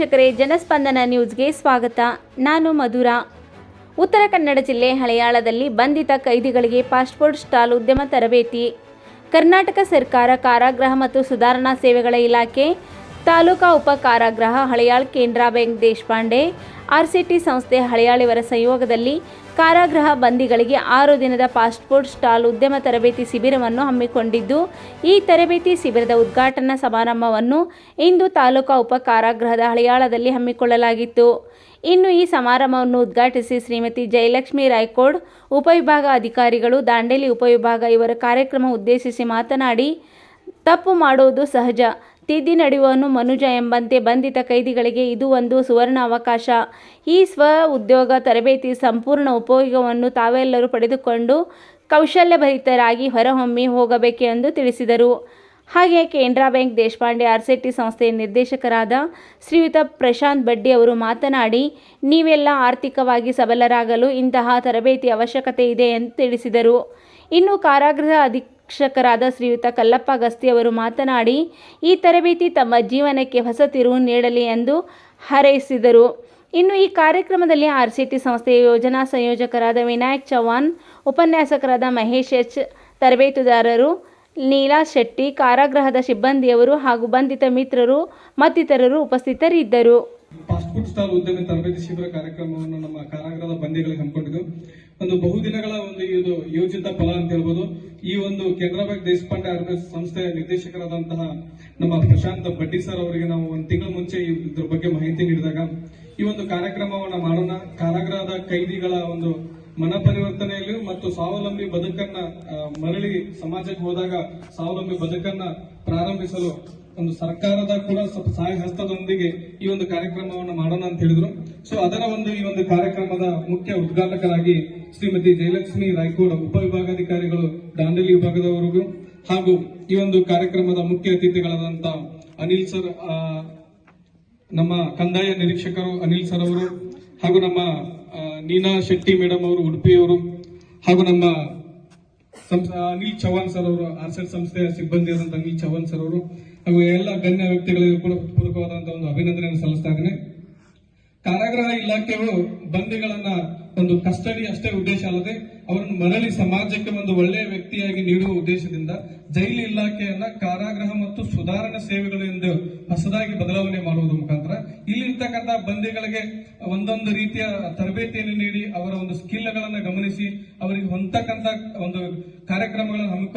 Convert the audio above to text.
ವೀಕ್ಷಕರೇ, ಜನಸ್ಪಂದನ ನ್ಯೂಸ್ಗೆ ಸ್ವಾಗತ. ನಾನು ಮಧುರ. ಉತ್ತರ ಕನ್ನಡ ಜಿಲ್ಲೆ ಹಳೆಯಾಳದಲ್ಲಿ ಬಂಧಿತ ಕೈದಿಗಳಿಗೆ ಪಾಸ್ಪೋರ್ಟ್ ಸ್ಟಾಲ್ ಉದ್ಯಮ ತರಬೇತಿ. ಕರ್ನಾಟಕ ಸರ್ಕಾರ ಕಾರಾಗೃಹ ಮತ್ತು ಸುಧಾರಣಾ ಸೇವೆಗಳ ಇಲಾಖೆ, ತಾಲೂಕಾ ಉಪ ಕಾರಾಗೃಹ ಹಳೆಯಾಳ್ ಕೇಂದ್ರ ಬ್ಯಾಂಕ್ ದೇಶಪಾಂಡೆ ಆರ್ಸಿಟಿ ಸಂಸ್ಥೆ ಹಳೆಯಾಳಿವರ ಸಂಯೋಗದಲ್ಲಿ ಕಾರಾಗೃಹ ಬಂದಿಗಳಿಗೆ ಆರು ದಿನದ ಪಾಸ್ಪೋರ್ಟ್ ಸ್ಟಾಲ್ ಉದ್ಯಮ ತರಬೇತಿ ಶಿಬಿರವನ್ನು ಹಮ್ಮಿಕೊಂಡಿದ್ದು, ಈ ತರಬೇತಿ ಶಿಬಿರದ ಉದ್ಘಾಟನಾ ಸಮಾರಂಭವನ್ನು ಇಂದು ತಾಲೂಕಾ ಉಪ ಕಾರಾಗೃಹದ ಹಳೆಯಾಳದಲ್ಲಿ ಹಮ್ಮಿಕೊಳ್ಳಲಾಗಿತ್ತು. ಇನ್ನು ಈ ಸಮಾರಂಭವನ್ನು ಉದ್ಘಾಟಿಸಿ ಶ್ರೀಮತಿ ಜಯಲಕ್ಷ್ಮಿ ರಾಯ್ಕೋಡ್, ಉಪವಿಭಾಗ ಅಧಿಕಾರಿಗಳು, ದಾಂಡೇಲಿ ಉಪವಿಭಾಗ ಇವರ ಕಾರ್ಯಕ್ರಮ ಉದ್ದೇಶಿಸಿ ಮಾತನಾಡಿ, ತಪ್ಪು ಮಾಡುವುದು ಸಹಜ. ತಿದ್ದಿ ನಡೆಯುವನು ಮನುಜ ಎಂಬಂತೆ ಬಂಧಿತ ಕೈದಿಗಳಿಗೆ ಇದು ಒಂದು ಸುವರ್ಣ ಅವಕಾಶ. ಈ ಸ್ವ ಉದ್ಯೋಗ ತರಬೇತಿ ಸಂಪೂರ್ಣ ಉಪಯೋಗವನ್ನು ತಾವೆಲ್ಲರೂ ಪಡೆದುಕೊಂಡು ಕೌಶಲ್ಯಭರಿತರಾಗಿ ಹೊರಹೊಮ್ಮಿ ಹೋಗಬೇಕೆಂದು ತಿಳಿಸಿದರು. ಹಾಗೆ ಕೆನರಾ ಬ್ಯಾಂಕ್ ದೇಶಪಾಂಡೆ ಆರ್ಸೆಟಿ ಸಂಸ್ಥೆಯ ನಿರ್ದೇಶಕರಾದ ಶ್ರೀಯುತ ಪ್ರಶಾಂತ್ ಬಡ್ಡಿ ಅವರು ಮಾತನಾಡಿ, ನೀವೆಲ್ಲ ಆರ್ಥಿಕವಾಗಿ ಸಬಲರಾಗಲು ಇಂತಹ ತರಬೇತಿ ಅವಶ್ಯಕತೆ ಇದೆ ಎಂದು ತಿಳಿಸಿದರು. ಇನ್ನು ಕಾರಾಗೃಹ ಅಧೀಕ್ಷಕರಾದ ಶ್ರೀಯುತ ಕಲ್ಲಪ್ಪ ಗಸ್ತಿ ಅವರು ಮಾತನಾಡಿ, ಈ ತರಬೇತಿ ತಮ್ಮ ಜೀವನಕ್ಕೆ ಹೊಸ ತಿರುವು ನೀಡಲಿ ಎಂದು ಹಾರೈಸಿದರು. ಇನ್ನು ಈ ಕಾರ್ಯಕ್ರಮದಲ್ಲಿ ಆರ್ ಸಿ ಟಿ ಸಂಸ್ಥೆಯ ಯೋಜನಾ ಸಂಯೋಜಕರಾದ ವಿನಾಯಕ್ ಚೌಹಾಣ್, ಉಪನ್ಯಾಸಕರಾದ ಮಹೇಶ್ ಎಚ್, ತರಬೇತುದಾರರು ನೀಲಾ ಶೆಟ್ಟಿ, ಕಾರಾಗೃಹದ ಸಿಬ್ಬಂದಿಯವರು ಹಾಗೂ ಬಂಧಿತ ಮಿತ್ರರು ಮತ್ತಿತರರು ಉಪಸ್ಥಿತರಿದ್ದರು. ಪಾಸ್ಪೋರ್ಟ್ ಸ್ಟಾಲ್ ಉದ್ಯಮಿ ತರಬೇತಿ ಶಿಬಿರ ಕಾರ್ಯಕ್ರಮವನ್ನು ನಮ್ಮ ಕಾರಾಗೃಹದ ಬಂದಿಗಳಿಗೆ ಹಮ್ಮಿಕೊಂಡಿದ್ದು. ಒಂದು ಬಹುದಿನಗಳ ಒಂದು ಇದು ಯೋಜಿತ ಫಲ ಅಂತ ಹೇಳ್ಬೋದು. ಈ ಒಂದು ಕೆನರಾ ಬ್ಯಾಂಕ್ ದೇಶಪಾಂಡೆ ಆರ್ಬಿಎಸ್ ಸಂಸ್ಥೆಯ ನಿರ್ದೇಶಕರಾದಂತಹ ನಮ್ಮ ಪ್ರಶಾಂತ್ ಬಡ್ಡಿ ಸರ್ ಅವರಿಗೆ ನಾವು ಒಂದು ತಿಂಗಳ ಮುಂಚೆ ಇದ್ರ ಬಗ್ಗೆ ಮಾಹಿತಿ ನೀಡಿದಾಗ ಈ ಒಂದು ಕಾರ್ಯಕ್ರಮವನ್ನ ಮಾಡೋಣ. ಕಾರಾಗೃಹದ ಕೈದಿಗಳ ಒಂದು ಮನ ಪರಿವರ್ತನೆಯಲ್ಲಿ ಮತ್ತು ಸ್ವಾವಲಂಬಿ ಬದುಕನ್ನ ಮರಳಿ ಸಮಾಜಕ್ಕೆ ಹೋದಾಗ ಸ್ವಾವಲಂಬಿ ಬದುಕನ್ನ ಪ್ರಾರಂಭಿಸಲು ಒಂದು ಸರ್ಕಾರದ ಕೂಡ ಸ್ವಲ್ಪ ಸಹಾಯ ಹಸ್ತದೊಂದಿಗೆ ಈ ಒಂದು ಕಾರ್ಯಕ್ರಮವನ್ನು ಮಾಡೋಣ ಅಂತ ಹೇಳಿದ್ರು. ಸೊ ಅದರ ಒಂದು ಈ ಒಂದು ಕಾರ್ಯಕ್ರಮದ ಮುಖ್ಯ ಉದ್ಘಾಟಕರಾಗಿ ಶ್ರೀಮತಿ ಜಯಲಕ್ಷ್ಮಿ ರಾಯ್ಕೋಡ್ ಉಪವಿಭಾಗಾಧಿಕಾರಿಗಳು, ದಾಂಡೇಲಿ ವಿಭಾಗದವರಿಗೂ ಹಾಗೂ ಈ ಒಂದು ಕಾರ್ಯಕ್ರಮದ ಮುಖ್ಯ ಅತಿಥಿಗಳಾದಂತ ಅನಿಲ್ ಸರ್ ನಮ್ಮ ಕಂದಾಯ ನಿರೀಕ್ಷಕರು ಅನಿಲ್ ಸರ್ ಅವರು ಹಾಗೂ ನಮ್ಮ ನೀನಾ ಶೆಟ್ಟಿ ಮೇಡಮ್ ಅವರು ಉಡುಪಿಯವರು ಹಾಗೂ ನಮ್ಮ ಅನಿಲ್ ಚೌಹಾಣ್ ಸರ್ ಅವರು, ಆರ್ಸೆಟ್ ಸಂಸ್ಥೆಯ ಸಿಬ್ಬಂದಿಯಾದಂತಹ ಅನಿಲ್ ಚೌಹಾಣ್ ಸರ್ ಅವರು ಹಾಗೂ ಎಲ್ಲ ಗಣ್ಯ ವ್ಯಕ್ತಿಗಳಿಗೂ ಕೂಡ ಪೂರಕವಾದಂತಹ ಒಂದು ಅಭಿನಂದನೆಯನ್ನು ಸಲ್ಲಿಸ್ತಾ ಇದ್ದೇನೆ. ಕಾರಾಗೃಹ ಇಲಾಖೆಯು ಬಂದಿಗಳನ್ನ ಒಂದು ಕಸ್ಟಡಿ ಅಷ್ಟೇ ಉದ್ದೇಶ ಅಲ್ಲದೆ ಅವರನ್ನು ಮರಳಿ ಸಮಾಜಕ್ಕೆ ಒಂದು ಒಳ್ಳೆಯ ವ್ಯಕ್ತಿಯಾಗಿ ನೀಡುವ ಉದ್ದೇಶದಿಂದ ಜೈಲು ಇಲಾಖೆಯನ್ನ ಕಾರಾಗೃಹ ಮತ್ತು ಸುಧಾರಣಾ ಸೇವೆಗಳು ಎಂದು ಹೊಸದಾಗಿ ಬದಲಾವಣೆ ಮಾಡುವುದರ ಮುಖಾಂತರ ಇಲ್ಲಿರ್ತಕ್ಕಂಥ ಬಂದಿಗಳಿಗೆ ಒಂದೊಂದು ರೀತಿಯ ತರಬೇತಿಯನ್ನು ನೀಡಿ ಅವರ ಒಂದು ಸ್ಕಿಲ್ಗಳನ್ನು ಗಮನಿಸಿ ಅವರಿಗೆ ಹೊಂದತಕ್ಕಂಥ ಒಂದು ಕಾರ್ಯಕ್ರಮಗಳನ್ನು ಹಮ್ಮಿಕೊಂಡು